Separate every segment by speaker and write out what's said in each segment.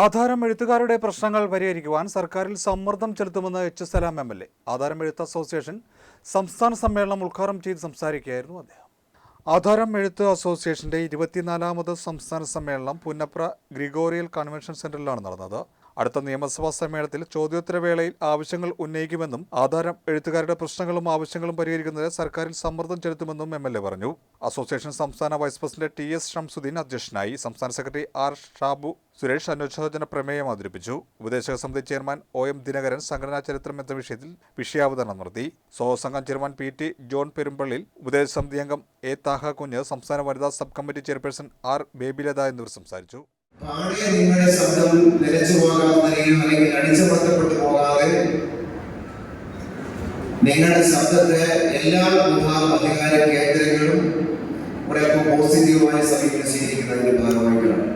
Speaker 1: ആധാരം എഴുത്തുകാരുടെ പ്രശ്നങ്ങൾ പരിഹരിക്കുവാൻ സർക്കാരിൽ സമ്മർദ്ദം ചെലുത്തുമെന്ന് H Salam M L A. ആധാരം എഴുത്ത് അസോസിയേഷൻ സംസ്ഥാന സമ്മേളനം ഉദ്ഘാടനം ചെയ്ത് സംസാരിക്കുകയായിരുന്നു അദ്ദേഹം. ആധാരം എഴുത്ത് അസോസിയേഷന്റെ ഇരുപത്തിനാലാമത് സംസ്ഥാന സമ്മേളനം പുന്നപ്ര ഗ്രിഗോറിയൽ കൺവെൻഷൻ സെന്ററിലാണ് നടന്നത്. അടുത്ത നിയമസഭാ സമ്മേളനത്തിൽ ചോദ്യോത്തരവേളയിൽ ആവശ്യങ്ങൾ ഉന്നയിക്കുമെന്നും ആധാരം എഴുത്തുകാരുടെ പ്രശ്നങ്ങളും ആവശ്യങ്ങളും പരിഹരിക്കുന്നതിന് സർക്കാരിൽ സമ്മർദ്ദം ചെലുത്തുമെന്നും എം എൽ എ പറഞ്ഞു. അസോസിയേഷൻ സംസ്ഥാന vice president T S Shamsuddin അധ്യക്ഷനായി സംസ്ഥാന സെക്രട്ടറി ആർ ഷാബു സുരേഷ് അനുശോചന പ്രമേയം അവതരിപ്പിച്ചു. ഉപദേശക സമിതി ചെയർമാൻ ഒ എം ദിനകരൻ സംഘടനാ ചരിത്രം എന്ന വിഷയത്തിൽ വിഷയാവതരണം നടത്തി. സംഘം chairman P T John Perumpallil ഉപദേശക സമിതി അംഗം എ താഹ കുഞ്ഞ് സംസ്ഥാന വനിതാ sub committee chairperson R Babylatha എന്നിവർ സംസാരിച്ചു.
Speaker 2: ശബ്ദം അല്ലെങ്കിൽ അടിച്ചമർത്തപ്പെട്ടു പോകാതെ നിങ്ങളുടെ ശബ്ദത്തെ എല്ലാ വിഭാഗം അധികാര കേന്ദ്രങ്ങളും ഇവിടെ ഇപ്പോൾ പോസിറ്റീവായി സമീപിച്ചിരിക്കുന്നതിന്റെ ഭാഗമായിട്ടാണ്.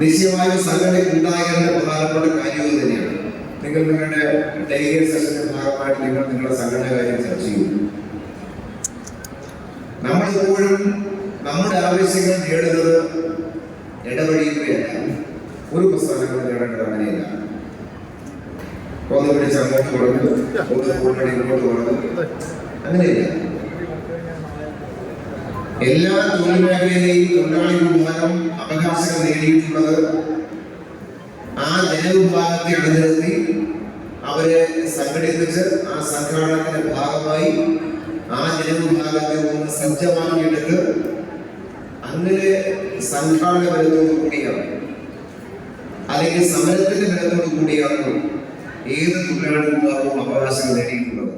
Speaker 2: നിശ്ചയമായ സംഘടന ഉണ്ടാകേണ്ട പ്രധാനപ്പെട്ട കാര്യം തന്നെയാണ്. നിങ്ങൾ നിങ്ങളുടെ ഡെലിഗേറ്റ് സെഷന്റെ ഭാഗമായിട്ട് നിങ്ങൾ നിങ്ങളുടെ സംഘടന കാര്യം ചർച്ച ചെയ്യും. നമ്മളിപ്പോഴും നമ്മുടെ ആവശ്യങ്ങൾ നേടുന്നത് ഒരു പ്രസ്ഥാനങ്ങളും നേടേണ്ടത് അങ്ങനെയല്ല. ഒന്ന് പിടിച്ച് അങ്ങോട്ട് പറഞ്ഞു ഒന്ന് കൂട്ടണി ഇങ്ങോട്ട് പറഞ്ഞു അങ്ങനെയില്ല. എല്ലാ തൊഴിൽ മേഖലയിലെയും തൊഴിലാളി വിഭാഗം അവകാശങ്ങൾ നേടിയിട്ടുള്ളത് ആ ജനവിഭാഗത്തെ അണിനിരത്തി അവരെ സംഘടിപ്പിച്ച് ആ സംഘാടനത്തിന്റെ ഭാഗമായി ആ ജനവിഭാഗത്തെ ഒന്ന് സജ്ജമാക്കിയെടുത്ത് അങ്ങനെ സംഘാടന ബലത്തോടു കൂടിയാണ് അല്ലെങ്കിൽ സമരത്തിന്റെ ബലത്തോടു കൂടിയാണ് ഏത് തൊഴിലാളി വിഭാഗവും അവകാശങ്ങൾ നേടിയിട്ടുള്ളത്?